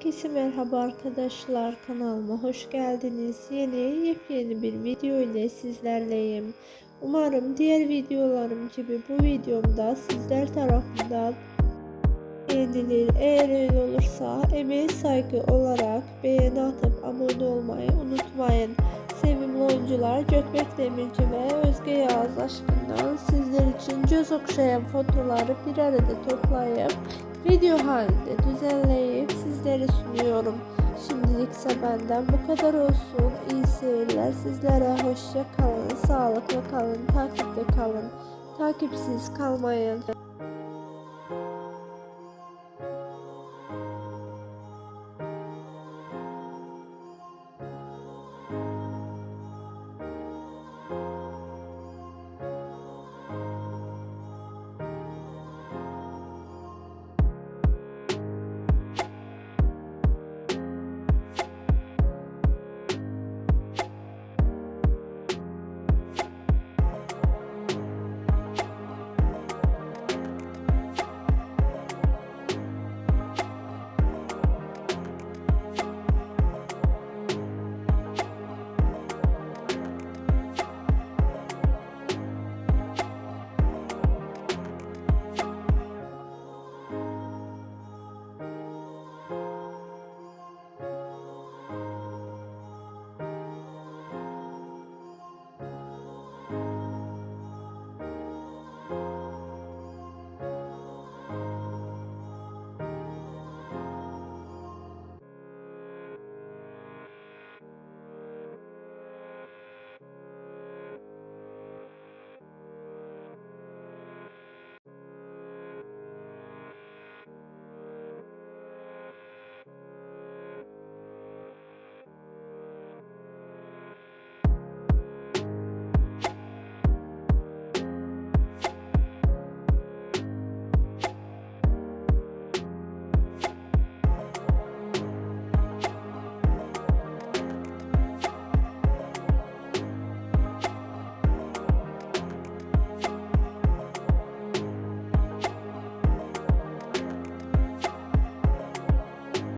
Herkese merhaba arkadaşlar kanalıma hoş geldiniz. Yeni yepyeni bir video ile sizlerleyim. Umarım diğer videolarım gibi bu videomda sizler tarafından beğenilir. Eğer öyle olursa emeğe saygı olarak beğeni atıp abone olmayı unutmayın. Sevimli oyuncular Gökbek Demirci ve Özge Yağız aşkından sizler için göz okşayan fotoğrafları bir arada toplayıp video halinde düzenleyip sizlere sunuyorum. Şimdilikse benden bu kadar olsun. İyi seyirler. Sizlere hoşça kalın, sağlıklı kalın, takipte kalın. Takipsiz kalmayın.